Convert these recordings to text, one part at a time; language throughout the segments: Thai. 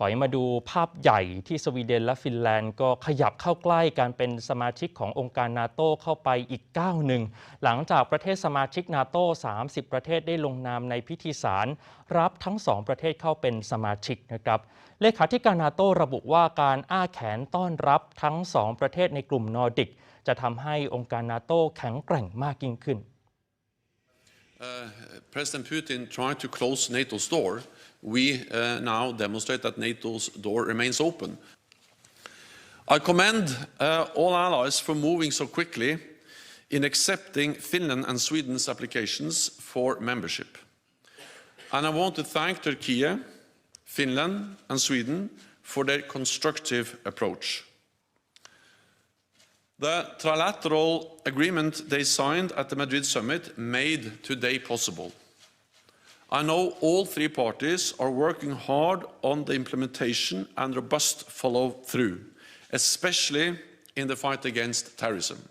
ถอยมาดูภาพใหญ่ที่สวีเดนและฟินแลนด์ก็ขยับเข้าใกล้การเป็นสมาชิกขององค์การนาโตเข้าไปอีกก้าวหนึ่ง หลังจากประเทศสมาชิกนาโต30 ประเทศได้ลงนามในพิธีสาร รับทั้งสองประเทศเข้าเป็นสมาชิกนะครับเลขาธิการนาโตระบุว่าการอ้าแขนต้อนรับทั้งสองประเทศในกลุ่มนอร์ดิก จะทำให้องค์การนาโตแข็งแกร่งมากยิ่งขึ้น Uh, President Putin tried to close NATO's door. We uh, now demonstrate that NATO's door remains open. I commend uh, all allies for moving so quickly in accepting Finland and Sweden's applications for membership. And I want to thank Turkey, Finland, and Sweden for their constructive approach. The trilateral agreement they signed at the Madrid summit made today possible. I know all three parties are working hard on the implementation and robust follow through, especially in the fight against terrorism.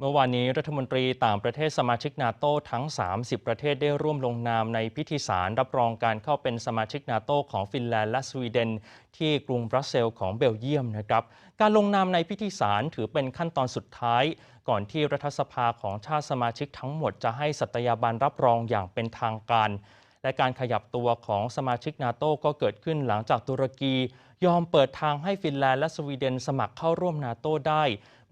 เมื่อวานนี้รัฐมนตรีต่างประเทศสมาชิกนาโตทั้ง 30 ประเทศได้ร่วมลงนามในพิธีสารรับรองการเข้าเป็นสมาชิกนาโตของฟินแลนด์และสวีเดน ที่กรุงบรัสเซลของเบลเยียมนะครับ การลงนามในพิธีสารถือเป็นขั้นตอนสุดท้าย ก่อนที่รัฐสภาของชาติสมาชิกทั้งหมดจะให้สัตยาบันรับรองอย่างเป็นทางการ และการขยับตัวของสมาชิกนาโตก็เกิดขึ้นหลังจากตุรกี ยอมเปิดทางให้ฟินแลนด์และสวีเดนสมัครเข้าร่วมนาโตได้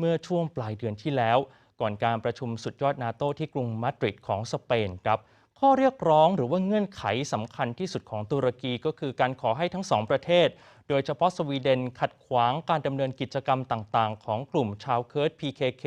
เมื่อช่วงปลายเดือนที่แล้ว ก่อนการประชุมสุดยอดนาโตที่กรุงมาดริดของสเปนครับข้อเรียกร้องหรือว่าเงื่อนไขสำคัญที่สุดของตุรกีก็คือการขอให้ทั้งสองประเทศ โดยเฉพาะสวีเดนขัดขวางการดำเนินกิจกรรมต่างๆ ของกลุ่มชาวเคิร์ด PKK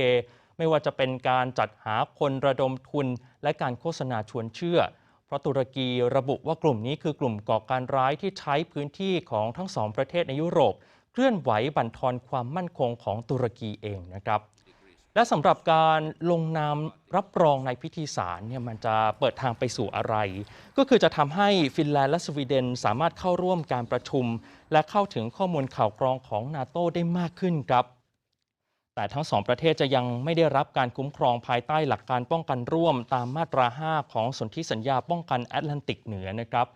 ไม่ว่าจะเป็นการจัดหาคนระดมทุน และการโฆษณาชวนเชื่อ เพราะตุรกีระบุว่ากลุ่มนี้คือกลุ่มก่อการร้ายที่ใช้พื้นที่ของทั้งสองประเทศในยุโรป เคลื่อนไหวบั่นทอนความมั่นคงของตุรกีเองนะครับ และสำหรับการลงนามรับรองในพิธีสารเนี่ยมันจะเปิดทางไปสู่อะไร ก็คือจะทำให้ฟินแลนด์และสวีเดนสามารถเข้าร่วมการประชุม และเข้าถึงข้อมูลข่าวกรองของนาโตได้มากขึ้นครับแต่ทั้งสองประเทศจะยังไม่ได้รับการคุ้มครองภายใต้หลักการป้องกันร่วมตามมาตรา 5 ของสนธิสัญญาป้องกันแอตแลนติกเหนือนะครับ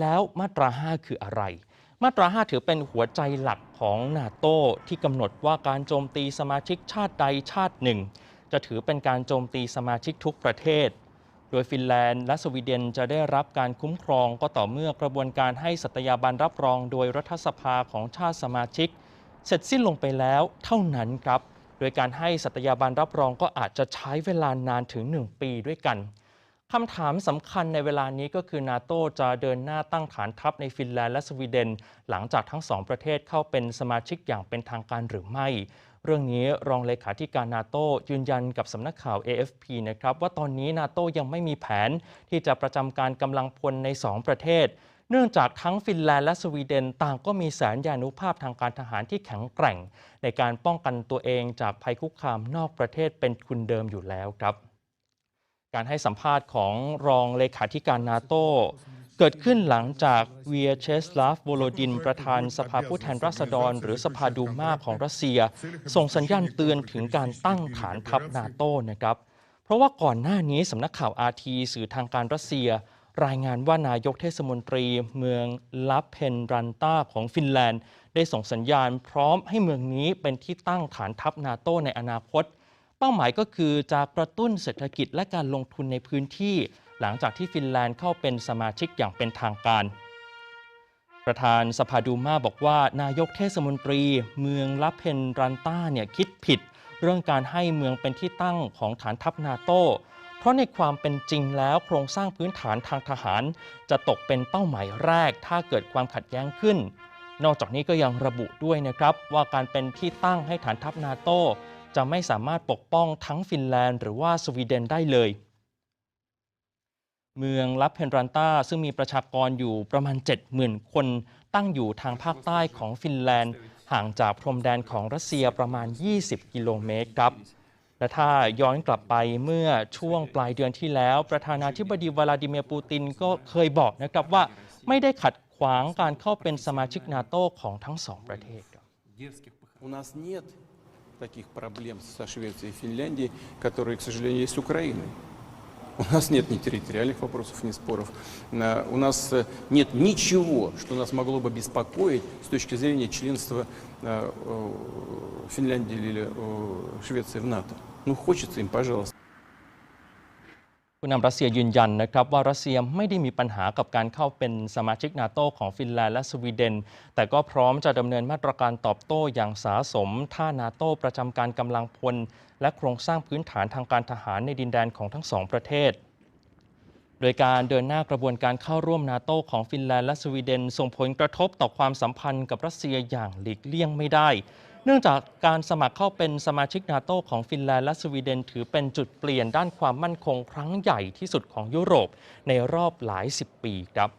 แล้วมาตรา 5 คืออะไร มาตรา 5 ถือเป็นหัวใจหลัก ของนาโต้ที่กำหนดว่าการโจมตีสมาชิกชาติใดชาติหนึ่ง จะถือเป็นการโจมตีสมาชิกทุกประเทศ โดยฟินแลนด์และสวีเดนจะได้รับการคุ้มครองก็ต่อเมื่อกระบวนการให้สัตยาบันรับรองโดยรัฐสภาของชาติสมาชิก เสร็จสิ้นลงไปแล้วเท่านั้นครับ โดยการให้สัตยาบันรับรองก็อาจจะใช้เวลานานถึง 1 ปีด้วยกัน คำถามสำคัญในเวลานี้ก็คือนาโตจะเดินหน้าตั้งฐานทัพในฟินแลนด์และสวีเดน หลังจากทั้งสองประเทศเข้าเป็นสมาชิกอย่างเป็นทางการหรือไม่ เรื่องนี้รองเลขาธิการนาโตยืนยันกับสำนักข่าว AFP นะครับว่าตอนนี้นาโตยังไม่มีแผนที่จะประจำการกำลังพลใน 2 ประเทศ เนื่องจากทั้งฟินแลนด์และสวีเดนต่างก็มีแสนยานุภาพทางการทหารที่แข็งแกร่ง ในการป้องกันตัวเองจากภัยคุกคามนอกประเทศเป็นทุนเดิมอยู่แล้วครับ การให้สัมภาษณ์ของรองเลขาธิการนาโตเกิดขึ้นหลังจากเวียเชสลาฟโวโลดิน ประธานสภาผู้แทนราษฎร หรือสภาดูมาของรัสเซีย ส่งสัญญาณเตือนถึงการตั้งฐานทัพนาโตนะครับ เพราะว่าก่อนหน้านี้สำนักข่าวอาทีสื่อทางการรัสเซีย รายงานว่านายกเทศมนตรี เมืองลาเพนรันตาของฟินแลนด์ ได้ส่งสัญญาณพร้อมให้เมืองนี้เป็นที่ตั้งฐานทัพนาโตในอนาคตเป้าหมายก็คือจะกระตุ้นเศรษฐกิจและการลงทุนในพื้นที่ หลังจากที่ฟินแลนด์เข้าเป็นสมาชิกอย่างเป็นทางการ ประธานสภาดูมาบอกว่านายกเทศมนตรี เมืองลาเพนรันต้าเนี่ยคิดผิด เรื่องการให้เมืองเป็นที่ตั้งของฐานทัพนาโตเพราะในความเป็นจริงแล้วโครงสร้างพื้นฐานทางทหาร จะตกเป็นเป้าหมายแรก ถ้าเกิดความขัดแย้งขึ้น นอกจากนี้ก็ยังระบุด้วยนะครับว่าการเป็นที่ตั้งให้ฐานทัพนาโต จะไม่สามารถปกป้องทั้งฟินแลนด์หรือว่าสวีเดนได้เลย เมืองลับเพนรันตาซึ่งมีประชากรอยู่ประมาณ 70,000 คนตั้งอยู่ทางภาคใต้ของฟินแลนด์ ห่างจากพรมแดนของรัสเซียประมาณ 20 กิโลเมตรครับและถ้าย้อนกลับไปเมื่อช่วงปลายเดือนที่แล้ว ประธานาธิบดีวลาดิเมียร์ปูตินก็เคยบอกนะครับว่าไม่ได้ขัดขวางการเข้าเป็นสมาชิกนาโตของทั้งสองประเทศครับ таких проблем со Швецией и Финляндией, которые, к сожалению, есть с Украиной. У нас нет ни территориальных вопросов, ни споров. На- У нас э, нет ничего, что нас могло бы беспокоить с точки зрения членства э, э, Финляндии или э, Швеции в НАТО. Ну, хочется им, пожалуйста. ผู้นำรัสเซียยืนยันนะครับว่ารัสเซียไม่ได้มีปัญหากับการเข้าเป็นสมาชิกนาโตของฟินแลนด์และสวีเดน แต่ก็พร้อมจะดำเนินมาตรการตอบโต้อย่างสาสม ถ้านาโตประจำการกำลังพล และโครงสร้างพื้นฐานทางการทหารในดินแดนของทั้งสองประเทศ โดยการเดินหน้ากระบวนการเข้าร่วมนาโตของฟินแลนด์และสวีเดน ส่งผลกระทบต่อความสัมพันธ์กับรัสเซียอย่างหลีกเลี่ยงไม่ได้ เนื่องจากการสมัครเข้าเป็นสมาชิกนาโตของฟินแลนด์และสวีเดน ถือเป็นจุดเปลี่ยนด้านความมั่นคงครั้งใหญ่ที่สุดของยุโรปในรอบหลายสิบปีครับ